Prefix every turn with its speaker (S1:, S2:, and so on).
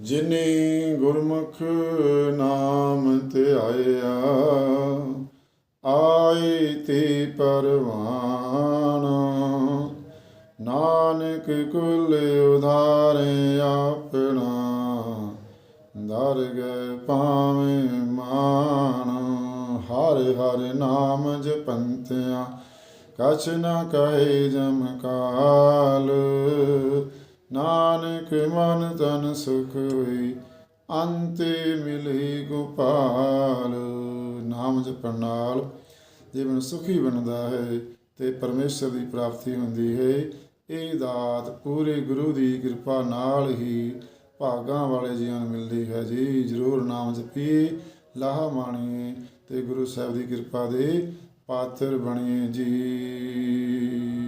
S1: ਜਿਨੇ ਗੁਰਮੁਖ ਨਾਮ ਧਿਆਇਆ ਆਏ ਤੇ ਪਰਵਾਨ। ਨਾਨਕ ਕੁਲ ਉਧਾਰੇ ਆਪਣਾ, ਦਰਗਹਿ ਪਾਵੇਂ ਮਾਨ ਹਰ ਹਰਿ ਨਾਮ ਜਪੰਤਿਆ, ਕਛ ਨਾ ਕਹੇ ਜਮ ਕਾਲ। ਨਾਨਕ ਮਨ ਤਨ ਸੁਖ ਹੋਈ, ਅੰਤੇ ਮਿਲੇ ਗੋਪਾਲ। ਨਾਮ ਜਪਣ ਨਾਲ ਜੀਵਨ ਸੁਖੀ ਬਣਦਾ ਹੈ, ਤੇ ਪਰਮੇਸ਼ਰ ਦੀ ਪ੍ਰਾਪਤੀ ਹੁੰਦੀ ਹੈ। ਇਹ ਦਾਤ ਪੂਰੇ ਗੁਰੂ ਦੀ ਕਿਰਪਾ ਨਾਲ ਹੀ ਭਾਗਾਂ ਵਾਲੇ ਜੀਵਨ ਮਿਲਦੀ ਹੈ। ਜੀ ਜਰੂਰ ਨਾਮ ਜਪੀਏ ਲਾਹਾ ਮਾਣੀਏ ਤੇ ਗੁਰੂ ਸਾਹਿਬ ਦੀ ਕਿਰਪਾ ਦੇ ਪਾਤਰ ਬਣੀਏ ਜੀ।